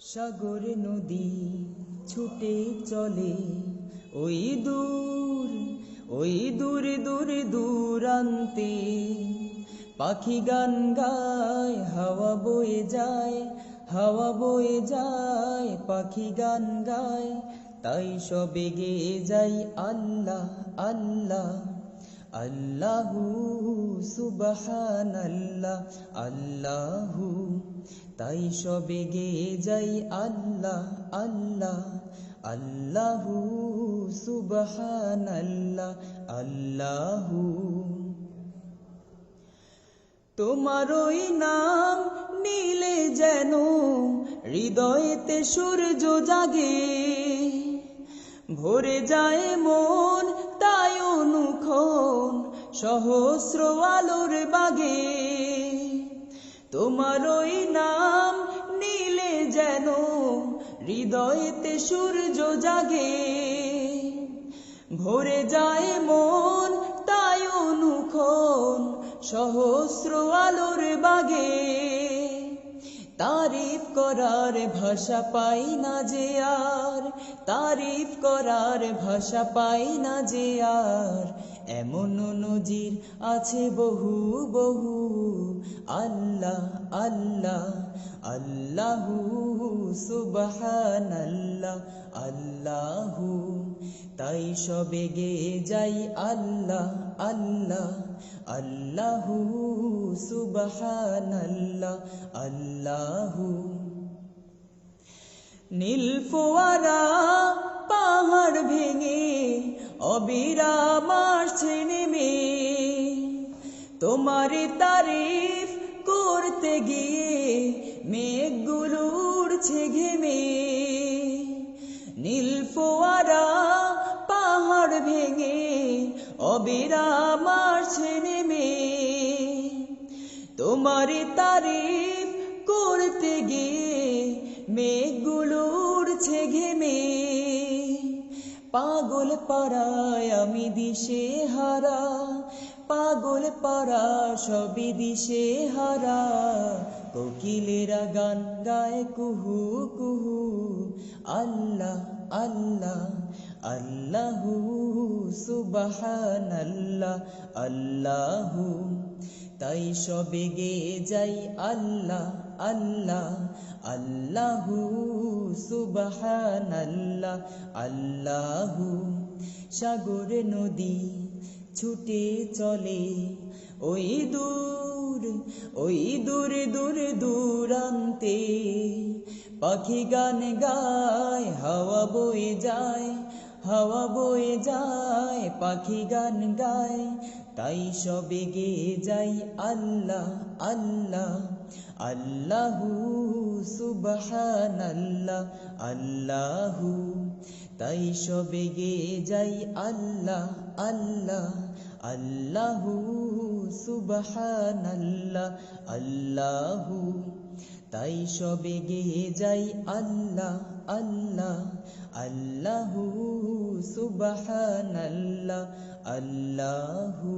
সাগর নদী ছুটে চলে। ওই দূর, ওই দূরে দূরে দূরান্তে পাখি গান গায়, হাওয়া বয়ে যায়, হাওয়া বয়ে যায়, পাখি গান গায়। তাই সবে গেয়ে যাই আল্লাহ আল্লাহ। আল্লাহু সুবহানাল্লাহ, আল্লাহু। তাই সবে গেয়ে যাই আল্লাহ আল্লাহ। আল্লাহু সুবহানাল্লাহ, আল্লাহু। তোমার ওই নাম নীলে যেন হৃদয়েতে সূর্য জাগে, ভরে যায় মন অনুক্ষণ সহস্র আলোর বাগে তোমার ওই নাম নীলে যেন হৃদয়েতে সূর্য জাগে। ভরে যায় মন তাই অনুক্ষণ সহস্র আলোর বাগে। তারিফ করার ভাষা পাই না যে আর তারিফ করার ভাষা পাই না যে আর। এমন নজির আছে বহু বহু। আল্লাহ আল্লাহ, আল্লাহু সুবহানাল্লাহ, আল্লাহু। তাই সবে গে যাই আল্লাহ আল্লাহ, আল্লাহু সুবহানাল্লাহ, আল্লাহু। নীলফোয়ারা পাহাড় ভেঙে অবিরাম আসছে নেমে তোমার তারিফ করতে গিয়ে মেঘগুলো উড়ছে ঘেমে। নীলফোয়ারা পাহাড় ভেঙে অবিরাম আসছে নেমে। তোমার তারিফ করতে গিয়ে মেঘগুলো উড়ছে ঘেমে। পাগল পাড়ায় আমি দিশে হারা, পাগল পাড়া সবই দিশে হারা। কোকিলেরা গান গায় কুহু কুহু, আল্লাহ আল্লাহ, আল্লাহু সুবাহান আল্লাহ আল্লাহু। তাই সবে গে যাই আল্লাহ আল্লাহ, আল্লাহু সুবহানাল্লাহ, আল্লাহু সাগর নদী ছুটে চলে। ওই দূর, ওই দূরে দূরে দূরান্তে পাখি গান গায়, হাওয়া বয়ে যায়। হাওয়া বয়ে যায়, পাখি গান গায়, তাই সবে গে যাই আল্লাহ আল্লাহ, আল্লাহু সুবহানাল্লাহ, আল্লাহু, তাই সবে গে যাই আল্লাহ আল্লাহ, আল্লাহু সুবহানাল্লাহ, আল্লাহু, তাই সবে গে যাই আল্লাহ আল্লাহ, আল্লাহু সুবহানাল্লাহ আল্লাহু